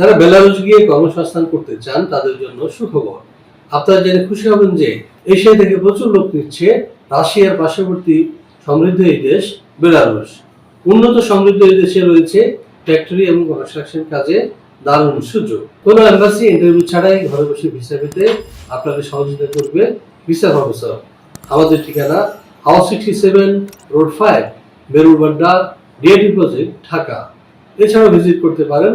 যারা বেলারুস গিয়ে কর্মসংস্থান করতে চান, তাদের জন্য সুখবর। আপনারা জেনে খুশি হবেন যে এশিয়া থেকে প্রচুর লোক নিচ্ছে রাশিয়ার পার্শ্ববর্তী সমৃদ্ধ এই দেশ বেলারুস উন্নত সমৃদ্ধ এই দেশে রয়েছে ফ্যাক্টরি এবং কনস্ট্রাকশন কাজে দারুণ সুযোগ। কোনো এম্বাসি ইন্টারভিউ ছাড়াই ঘরে বসে ভিসা পেতে আপনাকে সহযোগিতা করবে ভিসা প্রফেসর আমাদের ঠিকানা house sixty seven, road five বেরুবাড্ডা DAD project, Dhaka. এছাড়াও ভিজিট করতে পারেন